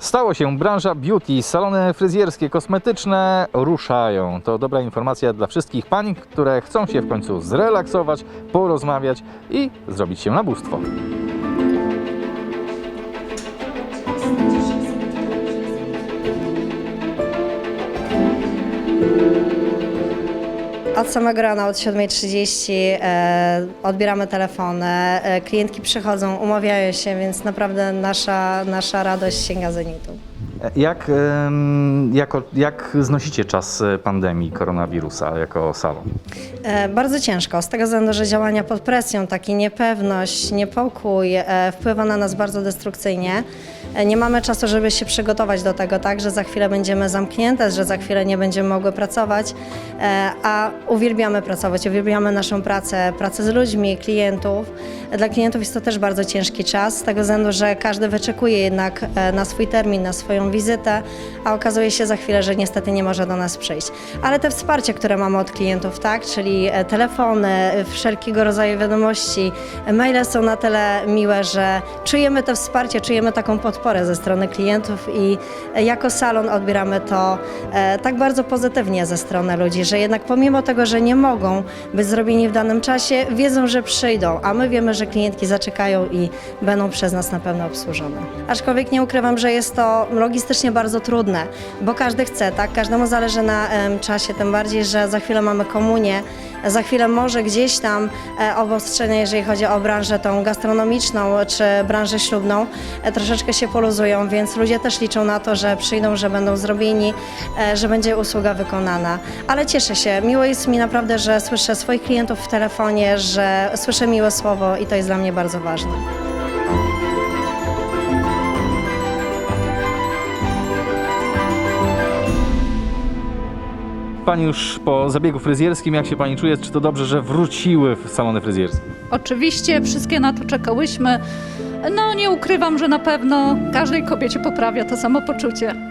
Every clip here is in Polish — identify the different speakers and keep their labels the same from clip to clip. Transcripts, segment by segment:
Speaker 1: Stało się, branża beauty, salony fryzjerskie, kosmetyczne ruszają. To dobra informacja dla wszystkich pań, które chcą się w końcu zrelaksować, porozmawiać i zrobić się na bóstwo.
Speaker 2: Od samego rana, od 7.30 e, odbieramy telefony, e, klientki przychodzą, umawiają się, więc naprawdę nasza, nasza radość sięga zenitu.
Speaker 1: Jak, jako, jak znosicie czas e, pandemii koronawirusa jako salon?
Speaker 2: E, Bardzo ciężko, z tego względu, że działania pod presją, taki niepewność, niepokój e, wpływa na nas bardzo destrukcyjnie. Nie mamy czasu, żeby się przygotować do tego, tak, że za chwilę będziemy zamknięte, że za chwilę nie będziemy mogły pracować, a uwielbiamy pracować, uwielbiamy naszą pracę, pracę z ludźmi, klientów. Dla klientów jest to też bardzo ciężki czas, z tego względu, że każdy wyczekuje jednak na swój termin, na swoją wizytę, a okazuje się za chwilę, że niestety nie może do nas przyjść. Ale te wsparcie, które mamy od klientów, tak, czyli e, telefony, e, wszelkiego rodzaju wiadomości, e, maile są na tyle miłe, że czujemy to wsparcie, czujemy taką podporę ze strony klientów i jako salon odbieramy to tak bardzo pozytywnie ze strony ludzi, że jednak pomimo tego, że nie mogą być zrobieni w danym czasie, wiedzą, że przyjdą, a my wiemy, że klientki zaczekają i będą przez nas na pewno obsłużone. Aczkolwiek nie ukrywam, że jest to logistycznie bardzo trudne, bo każdy chce, tak? Każdemu zależy na czasie, tym bardziej, że za chwilę mamy komunię, za chwilę może gdzieś tam e, obostrzenia, jeżeli chodzi o branżę tą gastronomiczną czy branżę ślubną, e, troszeczkę się poluzują, więc ludzie też liczą na to, że przyjdą, że będą zrobieni, e, że będzie usługa wykonana. Ale cieszę się, miło jest mi naprawdę, że słyszę swoich klientów w telefonie, że słyszę miłe słowo i to jest dla mnie bardzo ważne.
Speaker 1: Pani już po zabiegu fryzjerskim, jak się Pani czuje? Czy to dobrze, że wróciły w salony fryzjerskie?
Speaker 3: Oczywiście wszystkie na to czekałyśmy. No nie ukrywam, że na pewno każdej kobiecie poprawia to samopoczucie.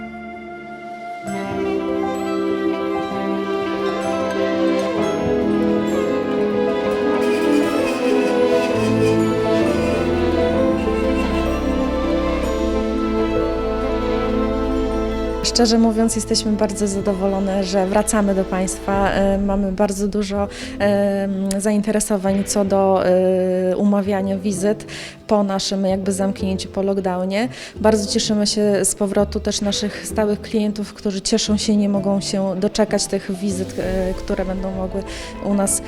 Speaker 4: Szczerze mówiąc, jesteśmy bardzo zadowolone, że wracamy do Państwa. E, Mamy bardzo dużo e, zainteresowań co do e, umawiania wizyt po naszym jakby zamknięciu, po lockdownie. Bardzo cieszymy się z powrotu też naszych stałych klientów, którzy cieszą się nie mogą się doczekać tych wizyt, które będą mogły u nas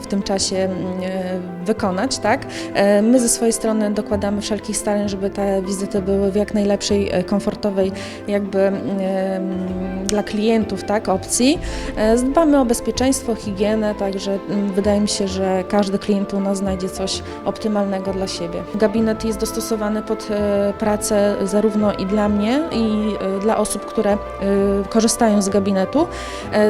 Speaker 4: w tym czasie wykonać. Tak? My ze swojej strony dokładamy wszelkich starań, żeby te wizyty były w jak najlepszej, komfortowej jakby dla klientów tak, opcji. E, Dbamy o bezpieczeństwo, higienę, także wydaje mi się, że każdy klient u nas znajdzie coś optymalnego dla siebie. Gabinet jest dostosowany pod e, pracę zarówno i dla mnie, i e, dla osób, które korzystają z gabinetu.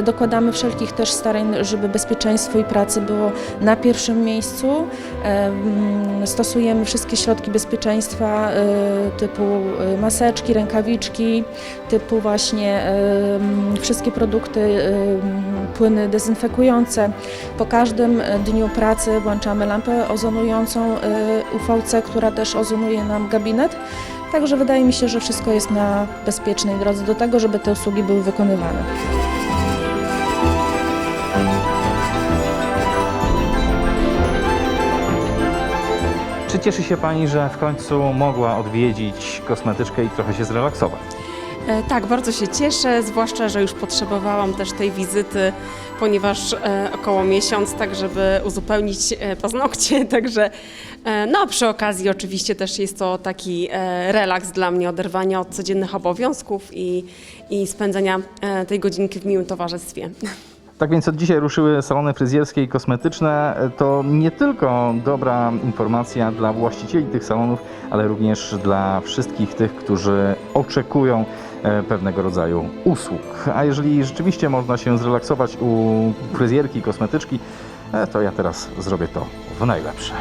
Speaker 4: Dokładamy wszelkich też starań, żeby bezpieczeństwo i pracy było na pierwszym miejscu. Stosujemy wszystkie środki bezpieczeństwa typu maseczki, rękawiczki, typu właśnie wszystkie produkty, płyny dezynfekujące. Po każdym dniu pracy włączamy lampę ozonującą e, UVC, która też ozonuje nam gabinet. Także wydaje mi się, że wszystko jest na bezpiecznej drodze do tego, żeby te usługi były wykonywane.
Speaker 1: Czy cieszy się Pani, że w końcu mogła odwiedzić kosmetyczkę i trochę się zrelaksować?
Speaker 5: E, Tak, bardzo się cieszę, zwłaszcza, że już potrzebowałam też tej wizyty, ponieważ e, około miesiąc, tak żeby uzupełnić e, paznokcie, także no a przy okazji oczywiście też jest to taki relaks dla mnie, oderwania od codziennych obowiązków i, i spędzenia tej godzinki w miłym towarzystwie.
Speaker 1: Tak więc od dzisiaj ruszyły salony fryzjerskie i kosmetyczne. To nie tylko dobra informacja dla właścicieli tych salonów, ale również dla wszystkich tych, którzy oczekują e, pewnego rodzaju usług. A jeżeli rzeczywiście można się zrelaksować u fryzjerki kosmetyczki, e, to ja teraz zrobię to w najlepsze.